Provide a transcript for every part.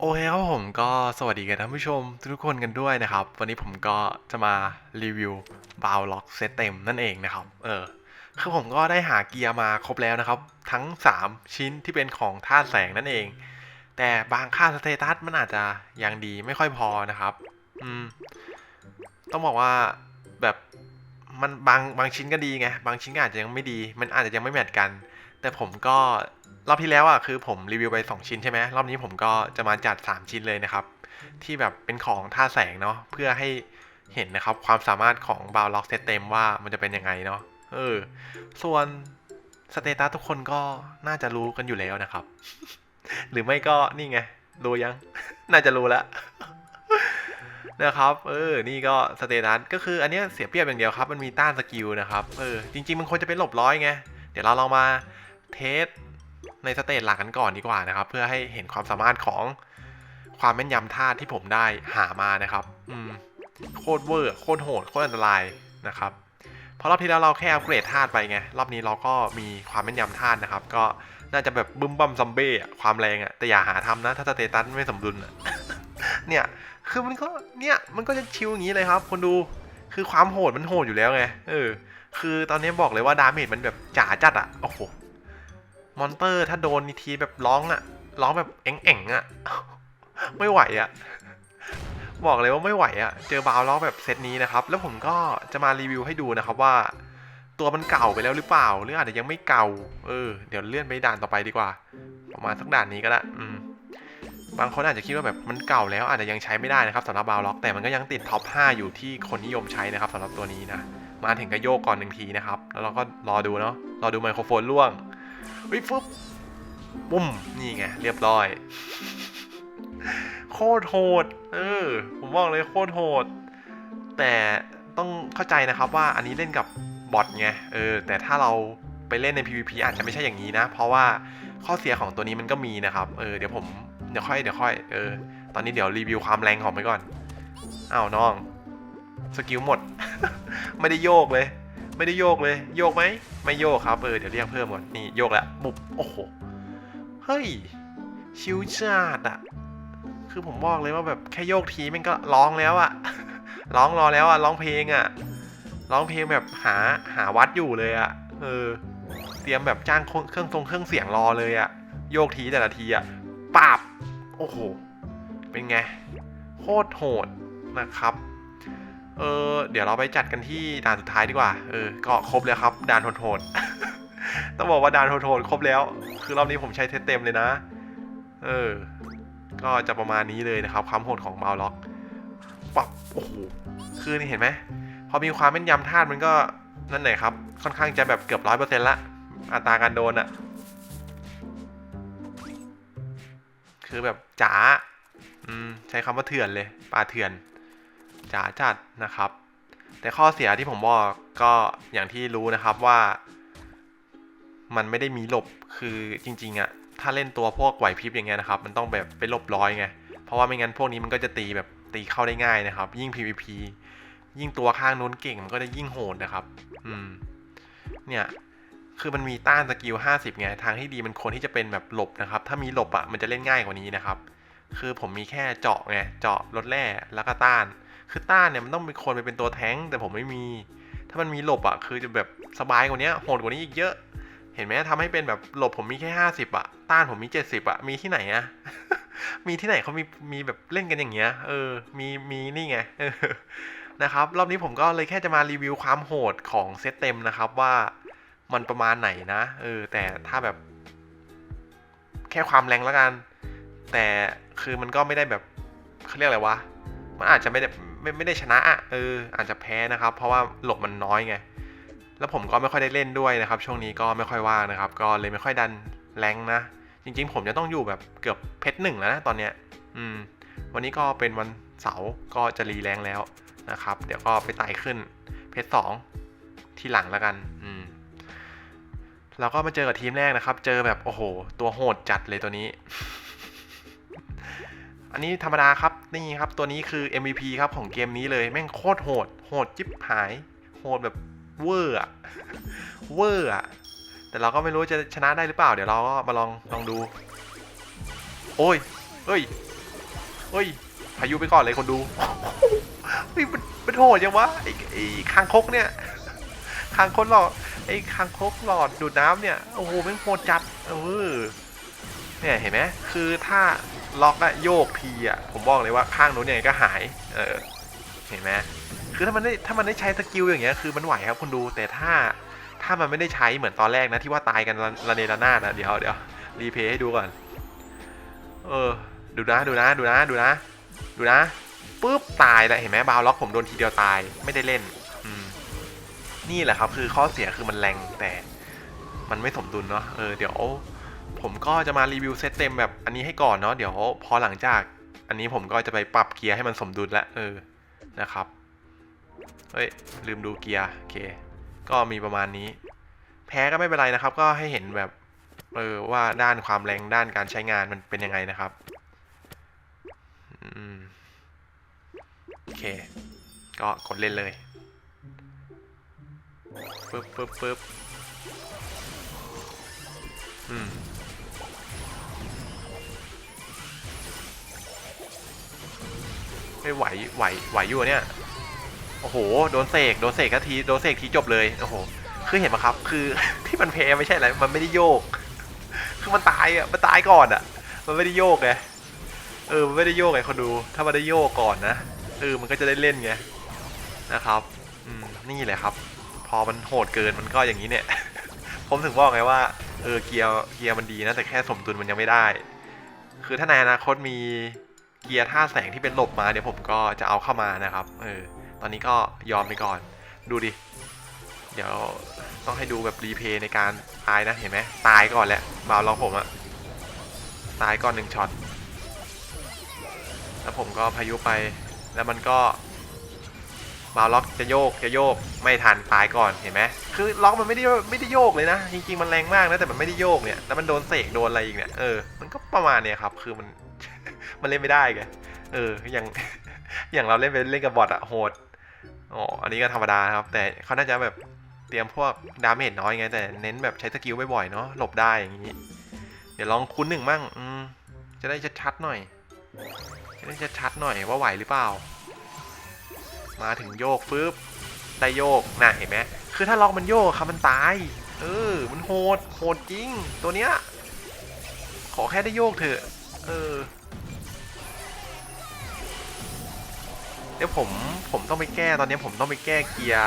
โอเคครับผมก็สวัสดีกันท่านผู้ชมทุกคนกันด้วยนะครับ วันนี้ผมก็จะมารีวิวบาวล็อกเซตเต็มนั่นเองนะครับ เออคือผมก็ได้หาเกียร์มาครบแล้วนะครับ ทั้ง 3 ชิ้นที่เป็นของธาตุแสงนั่นเอง แต่บางค่าสเตตัสมันอาจจะยังดีไม่ค่อยพอนะครับ อืม ต้องบอกว่าแบบมันบางบางชิ้นก็ดีไง บางชิ้นก็อาจจะยังไม่ดี มันอาจจะยังไม่แมทกัน แต่ผมก็ รอบที่แล้วอะคือผมรีวิวไป 2 ชิ้นใช่ไหมรอบนี้ผมก็จะมาจัด 3 ชิ้นเลยนะครับ ที่แบบเป็นของท่าแสงเนาะเพื่อให้เห็นนะครับความสามารถของบาวล็อกเซตเต็มว่ามันจะเป็นยังไงเนาะเออ ส่วนสเตตัสทุกคนก็น่าจะรู้กันอยู่แล้วนะครับ หรือไม่ก็นี่ไงรู้ยัง น่าจะรู้แล้วนะครับ เออ นี่ก็สเตตัส ก็คืออันนี้เสียเปรียบอย่างเดียวครับ มันมีต้านสกิลนะครับ เออ จริง ๆ มันควรจะเป็นหลบร้อยไง เดี๋ยวเราลองมาเทส ในสเตจหลักกันก่อนดีกว่านะครับ เพื่อให้เห็นความสามารถของความแม่นยำท่าที่ผมได้หามานะครับ อืม โคตรเวอร์โคตรโหดโคตรอันตรายนะครับเพราะรอบที่แล้วเราแค่อัปเกรดธาตุไปไง รอบนี้เราก็มีความแม่นยำธาตุนะครับ ก็น่าจะแบบบึ้มบัมซัมเบ้อะความแรงอะแต่อย่าหาทำนะ ถ้าสเตตัสไม่สมดุลอะเนี่ย คือมันก็ เนี่ย มันก็จะชิวอย่างนี้เลยครับ คนดู คือความโหดมันโหดอยู่แล้วไง เออ คือตอนนี้บอกเลยว่าดาเมจมันแบบจ๋าจัดอะโอ้โห มอนเตอร์ถ้าโดนนิทีแบบร้องอะร้องแบบเอ็งเอ็งๆอะไม่ไหวอะบอกเลยว่าไม่ไหวอะเจอบาวล้อแบบเซตนี้นะครับ แล้วผมก็จะมารีวิวให้ดูนะครับว่า ตัวมันเก่าไปแล้วหรือเปล่า หรืออาจจะยังไม่เก่า เออ เดี๋ยวเลื่อนไปด่านต่อไปดีกว่าประมาณสักด่านนี้ก็ได้อืมบางคนอาจจะคิดว่าแบบมันเก่าแล้วอาจจะยังใช้ไม่ได้นะครับสำหรับบาวล็อก แต่มันก็ยังติดท็อป 5 อยู่ที่คนนิยมใช้นะครับสำหรับตัวนี้นะ มาถึงก็โยกก่อนหนึ่งทีนะครับ แล้วเราก็รอดูเนาะรอดูไมโครโฟนล่วง วิฟึบปุ้มนี่ไงเรียบร้อย โคตรโหด เออ ผมบอกเลยโคตรโหด แต่ต้องเข้าใจนะครับว่าอันนี้เล่นกับบอทไงเออแต่ถ้าเราไปเล่นใน PVP อาจจะไม่ใช่อย่างนี้นะ เพราะว่าข้อเสียของตัวนี้มันก็มีนะครับเออเดี๋ยวผมเดี๋ยวค่อยเดี๋ยวค่อยเออตอนนี้เดี๋ยวรีวิวความแรงของไปก่อนอ้าวน้อง สกิลหมด ไม่ได้โยกเลย ไม่ได้โยกเลย โยกไหม ไม่โยกครับเออเดี๋ยวเรียกเพิ่มก่อน นี่โยกแล้วบุบ โอ้โห เฮ้ย ชิวจัดอะคือผมบอกเลยว่าแบบแค่โยกทีมันก็ร้องแล้วอะร้องรอแล้วอะร้องเพลงอะร้องเพลงแบบหาหาวัดอยู่เลยอะเออ เตรียมแบบจ้างเครื่องทรงเครื่องเสียงรอเลยอะโยกทีแต่ละทีอะปาบ โอ้โห เป็นไง โคตรโหดนะครับ เออเดี๋ยวเราไปจัดกันที่ด่านสุดท้ายดีกว่า เออ ก็ครบแล้วครับ ด่านโหดๆต้องบอกว่าด่านโหดๆครบแล้ว คือรอบนี้ผมใช้เทสเต็มเลยนะ เออ ก็จะประมาณนี้เลยนะครับความโหดของบาล็อกปับโอ้โห คือนี่เห็นไหม พอมีความแม่นยำธาตุมันก็นั่นไหนครับ ค่อนข้างจะแบบเกือบร้อยเปอร์เซ็นต์ละ อัตราการโดนอะคือแบบจ๋า อืม ใช้คำว่าเถื่อนเลยปลาเถื่อน จ๋าจัดนะครับ แต่ข้อเสียที่ผมบอกก็อย่างที่รู้นะครับว่า มันไม่ได้มีหลบคือจริงๆอะถ้าเล่นตัวพวกไหวพริบอย่างเงี้ยนะครับ มันต้องแบบไปหลบร้อยไง เพราะว่าไม่งั้นพวกนี้มันก็จะตีแบบตีเข้าได้ง่ายนะครับ ยิ่ง PVP ยิ่งตัวข้างนู้นเก่งมันก็จะยิ่งโหดนะครับ อืม เนี่ย คือมันมีต้านสกิล 50 ไง ทางที่ดีมันควรที่จะเป็นแบบหลบนะครับ ถ้ามีหลบอะ่ะมันจะเล่นง่ายกว่านี้นะครับ คือผมมีแค่เจาะไง เจาะลดแร่แล้วก็ต้าน คือต้านเนี่ยมันต้องเป็นคนไปเป็นตัวแท้งแต่ผมไม่มี ถ้ามันมีหลบอะ่ะคือจะแบบสบายกว่านี้โหดกว่านี้อีกเยอะ เห็นไหมทำให้เป็นแบบหลบผมมีแค่50อะ่ะต้านผมมี70อะ่ะมีที่ไหนอะมีที่ไหนเขามีมีแบบเล่นกันอย่างเงี้ย เออ มีมีนี่ไงนะครับ รอบนี้ผมก็เลยแค่จะมารีวิวความโหดของเซตเต็มนะครับว่ามันประมาณไหนนะ เออ แต่ถ้าแบบ แค่ความแรงแล้วกัน แต่คือมันก็ไม่ได้แบบเขาเรียกอะไรวะ มันอาจจะไม่ได้ไม่ไม่ได้ชนะอะเอออาจจะแพ้นะครับ เพราะว่าหลบมันน้อยไง แล้วผมก็ไม่ค่อยได้เล่นด้วยนะครับ ช่วงนี้ก็ไม่ค่อยว่างนะครับ ก็เลยไม่ค่อยดันแรงนะ จริง ๆ ผมจะต้องอยู่แบบเกือบเพชรหนึ่งแล้วนะตอนเนี้ย อืม วันนี้ก็เป็นวันเสาร์ก็จะรีแรงแล้วนะครับ เดี๋ยวก็ไปไต่ขึ้นเพชรสองที่หลังแล้วกัน อืมแล้วก็มาเจอกับทีมแรกนะครับ เจอแบบโอ้โห ตัวโหดจัดเลยตัวนี้ อันนี้ธรรมดาครับนี่ครับตัวนี้คือ MVP ครับของเกมนี้เลยแม่งโคตรโหด โหดจิ๊บหาย โหดแบบเวอร์อะเวอร์อะแต่เราก็ไม่รู้จะชนะได้หรือเปล่า เดี๋ยวเราก็มาลองลองดู โอ้ยเฮ้ยเฮ้ยพายุไปก่อนเลยคนดูเฮ้ยมันมันโหดยังวะไอ้ไอ้คางคกเนี่ยคางคกหลอดไอ้คางคกหลอดดูดน้ำเนี่ยโอ้โหแม่งโหดจัดเออเนี่ยเห็นไหมคือถ้า ล็อกอะโยกทีอะผมบอกเลยว่าข้างนู้นเนี่ยก็หาย เออเห็นไหมคือถ้ามันได้ถ้ามันได้ใช้สกิลอย่างเงี้ยคือมันไหวครับคุณดูแต่ถ้าถ้ามันไม่ได้ใช้เหมือนตอนแรกนะที่ว่าตายกันระระเนระนาดนะเดี๋ยวเดี๋ยวรีเพย์ให้ดูก่อน เออ ดูนะดูนะดูนะดูนะดูนะปุ๊บตายแล้วเห็นไหมบาวล็อกผมโดนทีเดียวตายไม่ได้เล่นอืมนี่แหละครับคือข้อเสียคือมันแรงแต่มันไม่สมดุลเนาะเออเดี๋ยว ผมก็จะมารีวิวเซตเต็มแบบอันนี้ให้ก่อนเนาะเดี๋ยวพอหลังจาก อันนี้ผมก็จะไปปรับเกียร์ให้มันสมดุลแล้วเออนะครับเฮ้ยลืมดูเกียร์โอเค ก็มีประมาณนี้ แพ้ก็ไม่เป็นไรนะครับ ก็ให้เห็นแบบเออว่าด้านความแรงด้านการใช้งานมันเป็นยังไงนะครับอืมโอเค ก็กดเล่นเลยปึ๊บปึ๊บปึ๊บอืม ไม่ไหวไหวไหวอยู่เนี่ยโอ้โหโดนเสกโดนเสกก็ทีโดนเสกทีจบเลยโอ้โหคือเห็นไหมครับ คือที่มันแพ้ไม่ใช่อะไรมันไม่ได้โยก คือมันตายอะมันตายก่อนอะ มันไม่ได้โยกไงเออมันไม่ได้โยกไงคนดู ถ้ามันได้โยกก่อนนะเออมันก็จะได้เล่นไงนะครับอืมนี่แหละครับ พอมันโหดเกินมันก็อย่างนี้เนี่ย ผมถึงบอกไงว่าเออเกียร์เกียร์มันดีนะแต่แค่สมดุลมันยังไม่ได้ คือถ้าในอนาคตมี เกียร์ท่าแสงที่เป็นหลบมาเดี๋ยวผมก็จะเอาเข้ามานะครับ เออ ตอนนี้ก็ยอมไปก่อน ดูดิ เดี๋ยวต้องให้ดูแบบรีเพย์ในการตายนะ เห็นไหม ตายก่อนแหละบาวลองผมอะตายก่อนหนึ่งช็อต แล้วผมก็พายุไป แล้วมันก็บาวล็อกจะโยกจะโยกไม่ทันตายก่อนเห็นไหมคือล็อกมันไม่ได้ไม่ได้โยกเลยนะ จริงๆมันแรงมากนะแต่มันไม่ได้โยกเนี่ยแล้วมันโดนเสกโดนอะไรอีกเนี่ยเออมันก็ประมาณเนี่ยครับคือมัน มันเล่นไม่ได้ไงเอออย่างอย่างเราเล่นไปเล่นกับบอทอะโหดอ๋ออันนี้ก็ธรรมดาครับ แต่เขาน่าจะแบบเตรียมพวกดาเมจน้อยไง แต่เน้นแบบใช้สกิลบ่อยๆเนาะหลบได้อย่างนี้ เดี๋ยวลองคุ้นหนึ่งมั่งอืมจะได้ชัดๆหน่อย จะได้ชัดๆหน่อยว่าไหวหรือเปล่า มาถึงโยกปึ๊บได้โยกน่ะเห็นไหมคือถ้าล็อกมันโยกครับมันตาย เออ มันโหดโหดจริง ตัวเนี้ยขอแค่ได้โยกเถอะ เออ เดี๋ยวผมผมต้องไปแก้ตอนนี้ผมต้องไปแก้เกียร์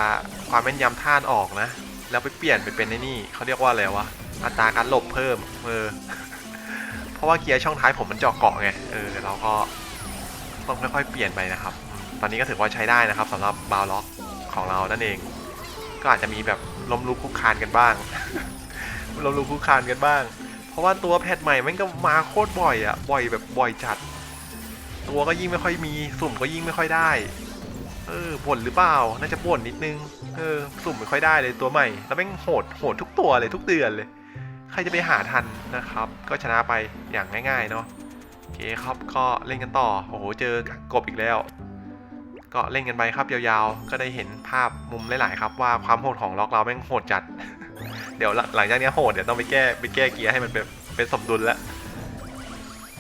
ความแม่นยำท่านออกนะ แล้วไปเปลี่ยนไปเป็นในนี่เขาเรียกว่าอะไรวะอัตราการหลบเพิ่มเออเพราะว่าเกียร์ช่องท้ายผมมันเจาะเกาะไงเออเราก็ต้องค่อยๆเปลี่ยนไปนะครับ ตอนนี้ก็ถือว่าใช้ได้นะครับสำหรับบาวล็อกของเรานั่นเอง ก็อาจจะมีแบบล้มลุกคุกคานกันบ้างล้มลุกคุกคานกันบ้าง เพราะว่าตัวแพทใหม่มันก็มาโคตรบ่อยอะบ่อยแบบบ่อยจัด ตัวก็ยิ่งไม่ค่อยมี สุ่มก็ยิ่งไม่ค่อยได้ เออบ่นหรือเปล่า น่าจะบ่นนิดนึง เออ สุ่มไม่ค่อยได้เลยตัวใหม่ แล้วแม่งโหด โหดทุกตัวเลยทุกเดือนเลย ใครจะไปหาทันนะครับ ก็ชนะไปอย่างง่ายๆเนาะ โอเคครับ ก็เล่นกันต่อ โอ้โห เจอกบอีกแล้ว ก็เล่นกันไปครับยาวๆ ก็ได้เห็นภาพมุมหลายๆครับว่าความโหดของล็อกเราแม่งโหดจัด เดี๋ยวหลังจากนี้โหดเดี๋ยวต้องไปแก้ไปแก้เกียร์ให้มันเป็นเป็นสมดุลแล้ว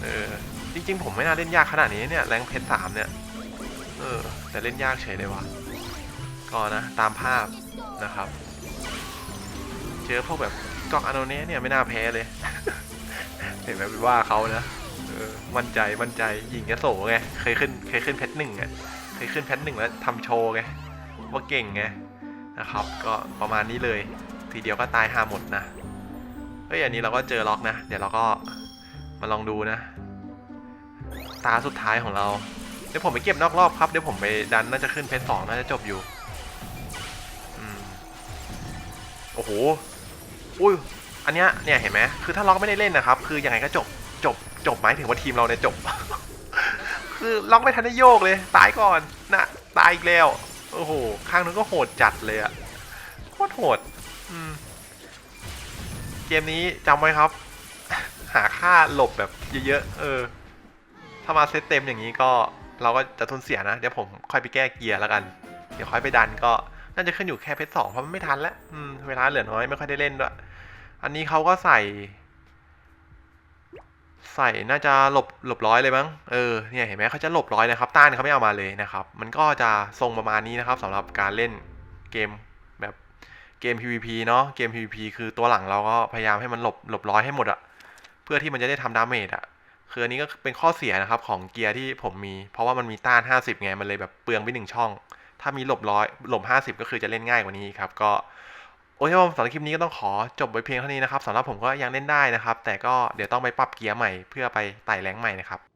เออ จริงๆ ผมไม่น่าเล่นยากขนาดนี้เนี่ยแรงเพชรสามเนี่ย เออ แต่เล่นยากเฉยเลยวะก็นะ ตามภาพนะครับ เจอพวกแบบกอกอโนเนะเนี่ยไม่น่าแพ้เลย เห็นไหมไปว่าเขานะเออมั่นใจมั่นใจยิงกระโสไงเคยขึ้นเคยขึ้นเพชรหนึ่งอะเคยขึ้นเพชรหนึ่งแล้วทำโชว์ไงว่าเก่งไงนะครับ ก็ประมาณนี้เลย ทีเดียวก็ตายหาหมดนะเฮ้ยอันนี้เราก็เจอล็อกนะ เดี๋ยวเราก็มาลองดูนะ ตาสุดท้ายของเรา เดี๋ยวผมไปเก็บนอกรอบครับ เดี๋ยวผมไปดันน่าจะขึ้นเพชรสองน่าจะจบอยู่อโอ้โห อุ้ย อันเนี้ย เนี่ยเห็นไหม คือถ้าล็อกไม่ได้เล่นนะครับ คือยังไงก็จบ จบ จบหมายถึงว่าทีมเราเนี่ยจบ คือล็อกไม่ทันได้โยกเลย ตายก่อนนะตายอีกแล้ว โอ้โห ข้างนึงก็โหดจัดเลยอะโคตรโหด อืม เกมนี้จำไว้ครับ หาค่าหลบแบบเยอะๆ เออ ถ้ามาเซตเต็มอย่างนี้ก็เราก็จะทุนเสียนะ เดี๋ยวผมค่อยไปแก้เกียร์แล้วกัน เดี๋ยวค่อยไปดันก็น่าจะขึ้นอยู่แค่เพชรสองเพราะมันไม่ทันแล้วอืมเวลาเหลือน้อยไม่ค่อยได้เล่นด้วย อันนี้เขาก็ใส่ ใส่น่าจะหลบหลบร้อยเลยมั้ง เออ เนี่ยเห็นไหมเขาจะหลบร้อยนะครับ ต้านเขาไม่เอามาเลยนะครับ มันก็จะทรงประมาณนี้นะครับสำหรับการเล่นเกมแบบเกม PVP เนาะ เกม PVP คือตัวหลังเราก็พยายามให้มันหลบหลบร้อยให้หมดอะเพื่อที่มันจะได้ทำดาเมจอะ คืออันนี้ก็เป็นข้อเสียนะครับของเกียร์ที่ผมมี เพราะว่ามันมีต้าน 50 ไง มันเลยแบบเปลืองไปหนึ่งช่อง ถ้ามีหลบร้อยหลบ 50 ก็คือจะเล่นง่ายกว่านี้ครับ ก็โอ้ยครับผมสำหรับคลิปนี้ก็ต้องขอจบไว้เพียงเท่านี้นะครับสำหรับผมก็ยังเล่นได้นะครับ แต่ก็เดี๋ยวต้องไปปรับเกียร์ใหม่เพื่อไปไต่แรงใหม่นะครับ